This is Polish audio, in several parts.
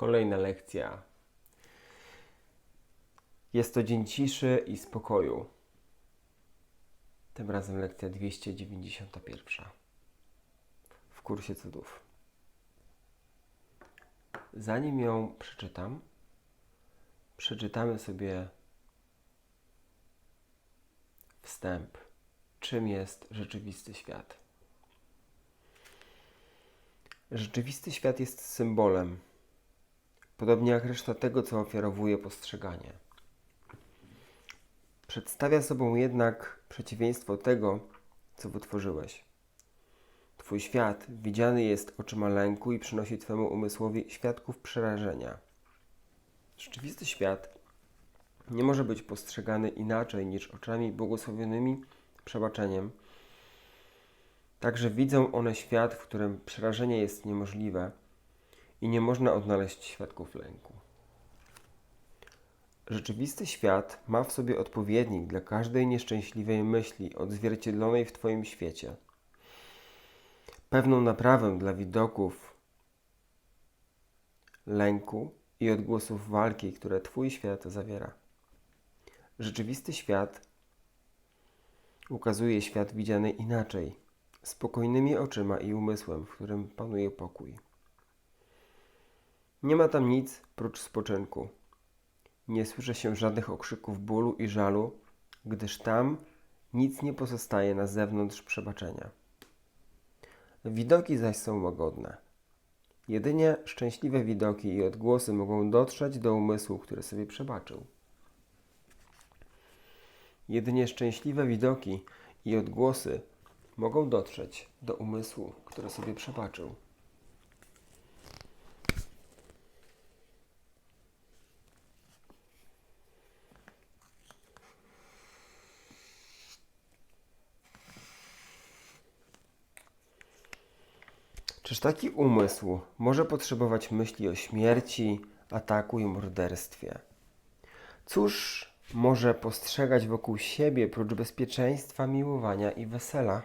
Kolejna lekcja. Jest to dzień ciszy i spokoju. Tym razem lekcja 291 w kursie cudów. Zanim ją przeczytam, przeczytamy sobie wstęp. Czym jest rzeczywisty świat? Rzeczywisty świat jest symbolem, podobnie jak reszta tego, co ofiarowuje postrzeganie. Przedstawia sobą jednak przeciwieństwo tego, co wytworzyłeś. Twój świat widziany jest oczyma lęku i przynosi Twemu umysłowi świadków przerażenia. Rzeczywisty świat nie może być postrzegany inaczej niż oczami błogosławionymi przebaczeniem. Także widzą one świat, w którym przerażenie jest niemożliwe i nie można odnaleźć świadków lęku. Rzeczywisty świat ma w sobie odpowiednik dla każdej nieszczęśliwej myśli odzwierciedlonej w Twoim świecie. Pewną naprawę dla widoków lęku i odgłosów walki, które Twój świat zawiera. Rzeczywisty świat ukazuje świat widziany inaczej, spokojnymi oczyma i umysłem, w którym panuje pokój. Nie ma tam nic prócz spoczynku. Nie słyszy się żadnych okrzyków bólu i żalu, gdyż tam nic nie pozostaje na zewnątrz przebaczenia. Widoki zaś są łagodne. Jedynie szczęśliwe widoki i odgłosy mogą dotrzeć do umysłu, który sobie przebaczył. Jedynie szczęśliwe widoki i odgłosy mogą dotrzeć do umysłu, który sobie przebaczył. Czyż taki umysł może potrzebować myśli o śmierci, ataku i morderstwie? Cóż może postrzegać wokół siebie prócz bezpieczeństwa, miłowania i wesela?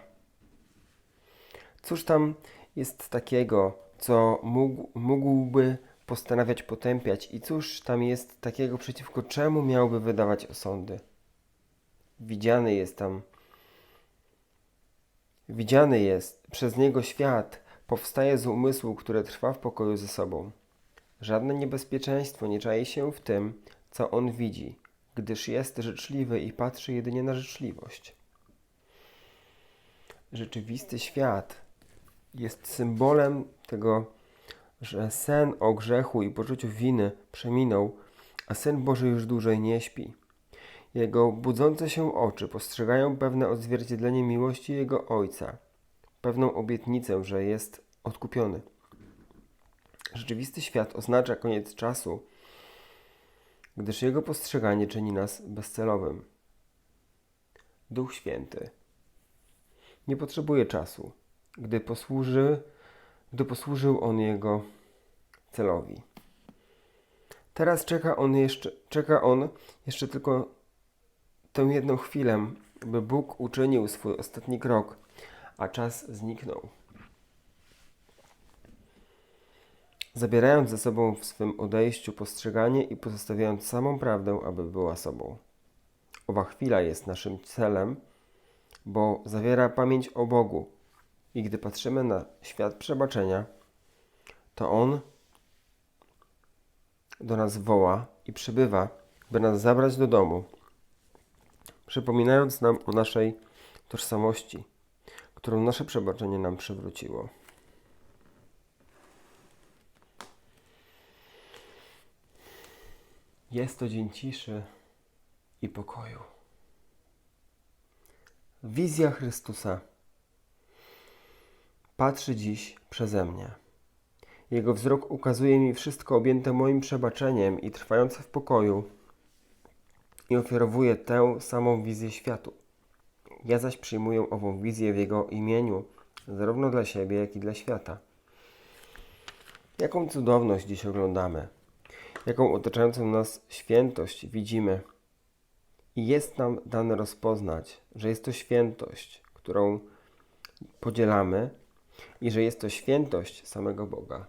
Cóż tam jest takiego, co mógł, mógłby postanawiać potępiać i cóż tam jest takiego, przeciwko czemu miałby wydawać osądy? Widziany jest tam, widziany jest przez niego świat, powstaje z umysłu, które trwa w pokoju ze sobą. Żadne niebezpieczeństwo nie czai się w tym, co on widzi, gdyż jest życzliwy i patrzy jedynie na życzliwość. Rzeczywisty świat jest symbolem tego, że sen o grzechu i poczuciu winy przeminął, a Syn Boży już dłużej nie śpi. Jego budzące się oczy postrzegają pewne odzwierciedlenie miłości Jego Ojca, pewną obietnicę, że jest odkupiony. Rzeczywisty świat oznacza koniec czasu, gdyż jego postrzeganie czyni nas bezcelowym. Duch Święty nie potrzebuje czasu, gdy, posłuży, gdy posłużył on jego celowi. Teraz czeka on jeszcze, czeka on jeszcze tylko tę jedną chwilę, by Bóg uczynił swój ostatni krok, a czas zniknął. zabierając ze sobą w swym odejściu postrzeganie i pozostawiając samą prawdę, aby była sobą. Owa chwila jest naszym celem, bo zawiera pamięć o Bogu. I gdy patrzymy na świat przebaczenia, to On do nas woła i przybywa, by nas zabrać do domu, przypominając nam o naszej tożsamości, którą nasze przebaczenie nam przywróciło. Jest to dzień ciszy i pokoju. Wizja Chrystusa patrzy dziś przeze mnie. Jego wzrok ukazuje mi wszystko objęte moim przebaczeniem i trwające w pokoju i ofiarowuje tę samą wizję światu. Ja zaś przyjmuję ową wizję w Jego imieniu, zarówno dla siebie, jak i dla świata. Jaką cudowność dziś oglądamy jaką otaczającą nas świętość widzimy. I jest nam dane rozpoznać, że jest to świętość, którą podzielamy i że jest to świętość samego Boga.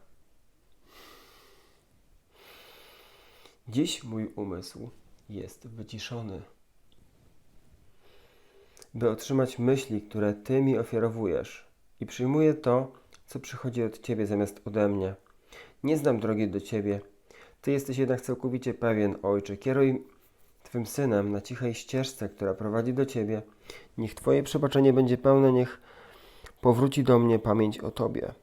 Dziś mój umysł jest wyciszony, by otrzymać myśli, które Ty mi ofiarowujesz i przyjmuję to, co przychodzi od Ciebie zamiast ode mnie. Nie znam drogi do Ciebie. Ty jesteś jednak całkowicie pewien, Ojcze. Kieruj Twym synem na cichej ścieżce, która prowadzi do Ciebie. Niech Twoje przebaczenie będzie pełne, niech powróci do mnie pamięć o Tobie.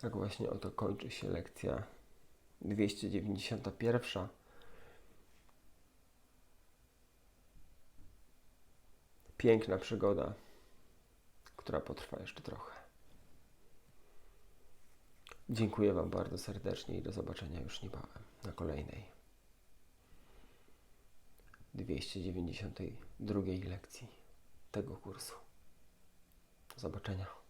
Tak właśnie oto kończy się lekcja 291. Piękna przygoda, która potrwa jeszcze trochę. Dziękuję Wam bardzo serdecznie i do zobaczenia już niebawem na kolejnej 292 lekcji tego kursu. Do zobaczenia.